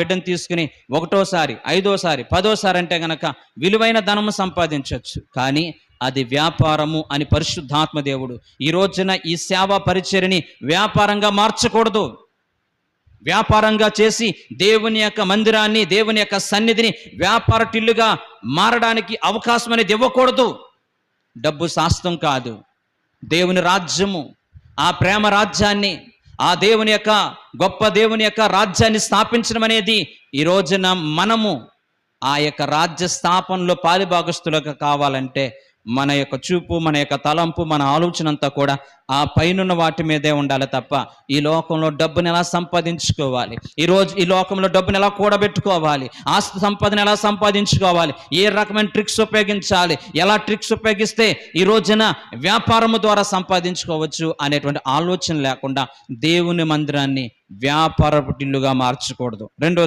బిడ్డను తీసుకుని ఒకటోసారి ఐదోసారి పదోసారి అంటే గనక విలువైన ధనము సంపాదించవచ్చు కానీ అది వ్యాపారము అని పరిశుద్ధాత్మ దేవుడు ఈ రోజున ఈ సేవా పరిచర్ని వ్యాపారంగా మార్చకూడదు. వ్యాపారంగా చేసి దేవుని యొక్క మందిరాన్ని దేవుని యొక్క సన్నిధిని వ్యాపార టిల్లుగా మారడానికి అవకాశం అనేది ఇవ్వకూడదు. డబ్బు శాస్త్రం కాదు. దేవుని రాజ్యము ఆ ప్రేమ రాజ్యాన్ని ఆ దేవుని యొక్క గొప్ప దేవుని యొక్క రాజ్యాన్ని స్థాపించడం అనేది ఈ రోజున మనము ఆ యొక్క రాజ్య స్థాపనలో పాలిభాగస్తులుగా కావాలంటే మన యొక్క చూపు మన యొక్క తలంపు మన ఆలోచన అంతా కూడా ఆ పైనున్న వాటి మీదే ఉండాలి తప్ప ఈ లోకంలో డబ్బుని ఎలా సంపాదించుకోవాలి? ఈ రోజు ఈ లోకంలో డబ్బుని ఎలా కూడబెట్టుకోవాలి? ఆస్తి సంపదను ఎలా సంపాదించుకోవాలి? ఏ రకమైన ట్రిక్స్ ఉపయోగించాలి? ఎలా ట్రిక్స్ ఉపయోగిస్తే ఈ రోజున వ్యాపారము ద్వారా సంపాదించుకోవచ్చు అనేటువంటి ఆలోచన లేకుండా దేవుని మందిరాన్ని వ్యాపార పుట్టిల్లుగా మార్చకూడదు. రెండో